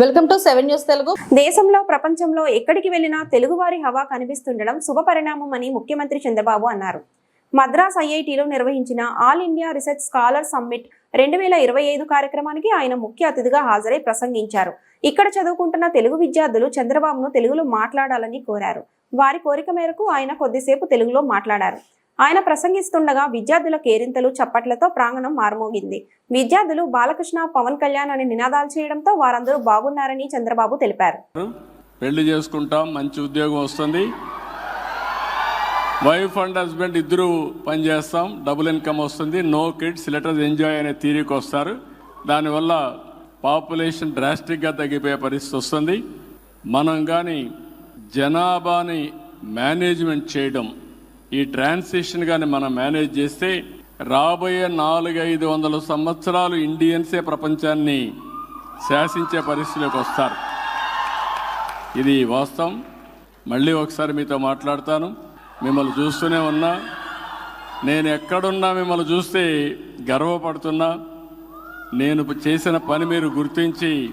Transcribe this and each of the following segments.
Welcome to seven news Telugu. దేశంలో ప్రపంచంలో ఎక్కడికి వెళ్ళినా తెలుగువారి హవా కనిపిస్తుండడం శుభ పరిణామం అని ముఖ్యమంత్రి చంద్రబాబు అన్నారు. మద్రాస్ ఐఐటిలో నిర్వహించిన All India research scholar summit రెండు వేల ఇరవై ఐదు కార్యక్రమానికి ఆయన ముఖ్య అతిథిగా హాజరై ప్రసంగించారు. ఇక్కడ చదువుకుంటున్న తెలుగు విద్యార్థులు చంద్రబాబును తెలుగులో మాట్లాడాలని కోరారు. వారి కోరిక మేరకు ఆయన కొద్దిసేపు తెలుగులో మాట్లాడారు. ఆయన ప్రసంగిస్తుండగా విద్యార్థుల కేరింతలు చప్పట్లతో ప్రాంగణం మారుమోగింది. విద్యార్థులు బాలకృష్ణ పవన్ కళ్యాణ్ అని నినాదాలు చేయడంతో వారందరూ బాగున్నారని చంద్రబాబు తెలిపారు. పెళ్ళి చేసుకుంటాం మంచి ఉద్యోగం వస్తుంది. వైఫ్ అండ్ హస్బెండ్ ఇద్దరు పనిచేస్తాం డబుల్ ఇన్కమ్ వస్తుంది నో కిడ్స్ లెటర్స్ ఎంజాయ్ అనే తీరికి వస్తారు. దానివల్ల పాపులేషన్ డ్రాస్టిక్గా తగ్గిపోయే పరిస్థితి వస్తుంది. మనం కానీ జనాభాని మేనేజ్మెంట్ చేయడం ఈ ట్రాన్సిషన్ కానీ మనం మేనేజ్ చేస్తే రాబోయే నాలుగైదు వందల సంవత్సరాలు ఇండియన్సే ప్రపంచాన్ని శాసించే పరిస్థితిలోకి వస్తారు. ఇది వాస్తవం. మళ్ళీ ఒకసారి మీతో మాట్లాడతాను. మిమ్మల్ని చూస్తూనే ఉన్నా. నేను ఎక్కడున్నా మిమ్మల్ని చూస్తే గర్వపడుతున్నా. నేను చేసిన పని మీరు గుర్తించి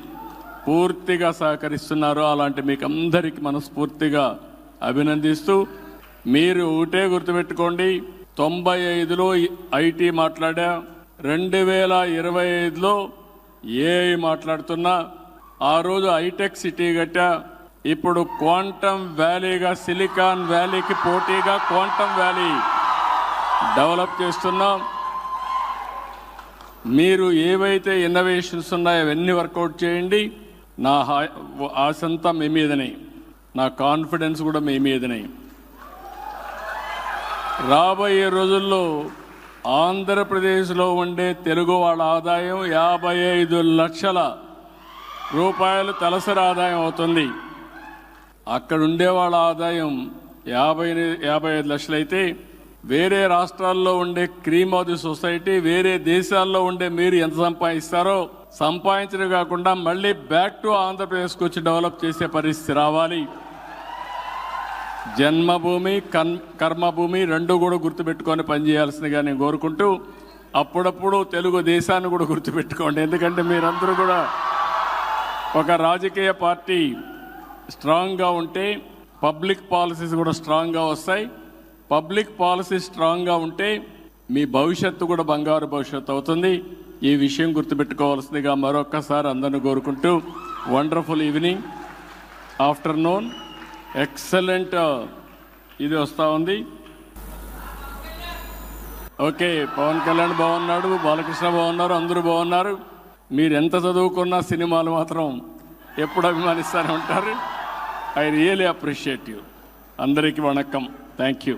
పూర్తిగా సహకరిస్తున్నారు. అలాంటి మీకు అందరికీ మనస్ఫూర్తిగా అభినందిస్తూ మీరు ఒకటే గుర్తుపెట్టుకోండి. తొంభై ఐదులో ఐటీ మాట్లాడా. రెండు వేల ఇరవై ఐదులో ఏఐ మాట్లాడుతున్నా. ఆ రోజు హైటెక్ సిటీ కట్టా. ఇప్పుడు క్వాంటమ్ వ్యాలీగా సిలికాన్ వ్యాలీకి పోటీగా క్వాంటమ్ వ్యాలీ డెవలప్ చేస్తున్నాం. మీరు ఏవైతే ఇన్నోవేషన్స్ ఉన్నాయో అవన్నీ వర్కౌట్ చేయండి. నా ఆశంతా మీ మీదనే. నా కాన్ఫిడెన్స్ కూడా మీ మీదనే. రాబోయే రోజుల్లో ఆంధ్రప్రదేశ్లో ఉండే తెలుగు వాళ్ళ ఆదాయం యాభై ఐదు లక్షల రూపాయలు తలసరి ఆదాయం అవుతుంది. అక్కడ ఉండే వాళ్ళ ఆదాయం యాభై యాభై ఐదు లక్షలైతే వేరే రాష్ట్రాల్లో ఉండే క్రీమ్ ఆఫ్ ది సొసైటీ వేరే దేశాల్లో ఉండే మీరు ఎంత సంపాదిస్తారో సంపాదించడం కాకుండా మళ్ళీ బ్యాక్ టు ఆంధ్రప్రదేశ్కి వచ్చి డెవలప్ చేసే పరిస్థితి రావాలి. జన్మభూమి కన్ కర్మభూమి రెండు కూడా గుర్తుపెట్టుకొని పనిచేయాల్సిందిగా నేను కోరుకుంటూ అప్పుడప్పుడు తెలుగు దేశాన్ని కూడా గుర్తుపెట్టుకోండి. ఎందుకంటే మీరందరూ కూడా ఒక రాజకీయ పార్టీ స్ట్రాంగ్గా ఉంటే పబ్లిక్ పాలసీస్ కూడా స్ట్రాంగ్గా వస్తాయి. పబ్లిక్ పాలసీ స్ట్రాంగ్గా ఉంటే మీ భవిష్యత్తు కూడా బంగారు భవిష్యత్తు అవుతుంది. ఈ విషయం గుర్తుపెట్టుకోవాల్సిందిగా మరొక్కసారి అందరిని కోరుకుంటూ వండర్ఫుల్ ఈవినింగ్ ఆఫ్టర్నూన్. ఎక్సలెంట్. ఇది వస్తూ ఉంది. ఓకే పవన్ కళ్యాణ్ బాగున్నాడు బాలకృష్ణ బాగున్నారు అందరూ బాగున్నారు. మీరు ఎంత చదువుకున్నా సినిమాలు మాత్రం ఎప్పుడు అభిమానిస్తూనే ఉంటారు. I really appreciate you. అందరికీ వణకం. Thank you